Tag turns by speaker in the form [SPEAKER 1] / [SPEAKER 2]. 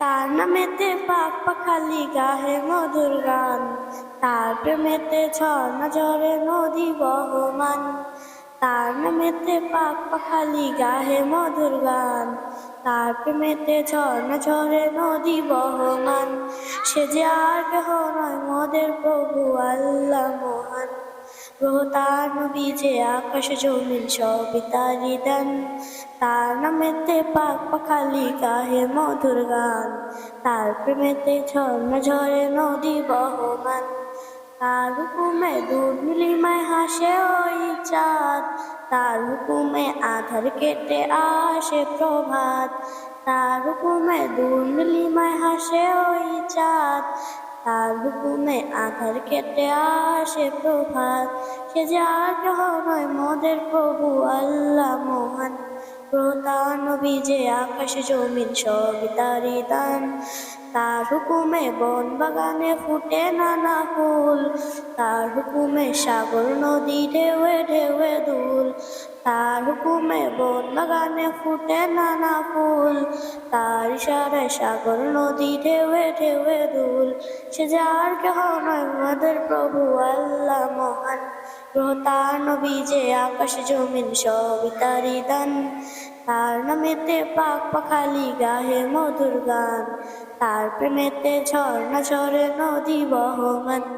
[SPEAKER 1] তার নামেতে পাক পাখালি গাহে মধুর গান। তার প্রেমেতে ঝর্ণা ঝরে নদী বহমান। তার নামেতে পাক পাখালি গাহে মধুর গান। তার প্রেমেতে ঝর্ণা ঝরে নদী বহমান। সে যে আর কেহ নয় মোদের প্রভু আল্লাহ মহান। রোহতার নবী আকাশ জমিন সবই তারি দেন তার নামেতে পাক পাখালি গাহে মধুর গান। তার প্রেমেতে ঝর্ণা ঝরে নদী বহমান। তার হুকুমে নীলিমায় হাসে ওই চাঁদ। তার হুকুমে আধার কেটে আসে প্রভাত। তার হুকুমে নীলিমায় হাসে ওই চাঁদ। তার হুকুমে আধার কেটে আসে প্রভাত। সে যে আর কেহ নয় মোদের প্রভু আল্লাহ মহান। প্রতান যে আকাশ জমিন সবই তারি দান। তার হুকুমে বন বাগানে ফুটে নানা ফুল। তার হুকুমে সাগর নদী ঢেউয়ে দুল তার হুকুমে বন বাগানে ফুটে নানা ফুল। তার ইশারায় সাগর, নদী, ঢেউয়ে ঢেউয়ে দুল। সে যার কেহ নয় প্রভু আল্লাহ মহান। রোহতার নবী যে আকাশ, জমিন সবই তারি দান। তার নামেতে পাক পাখালি, গাহে মধুর গান। তার প্রেমেতে ঝর্ণা ঝরে নদী বহমান।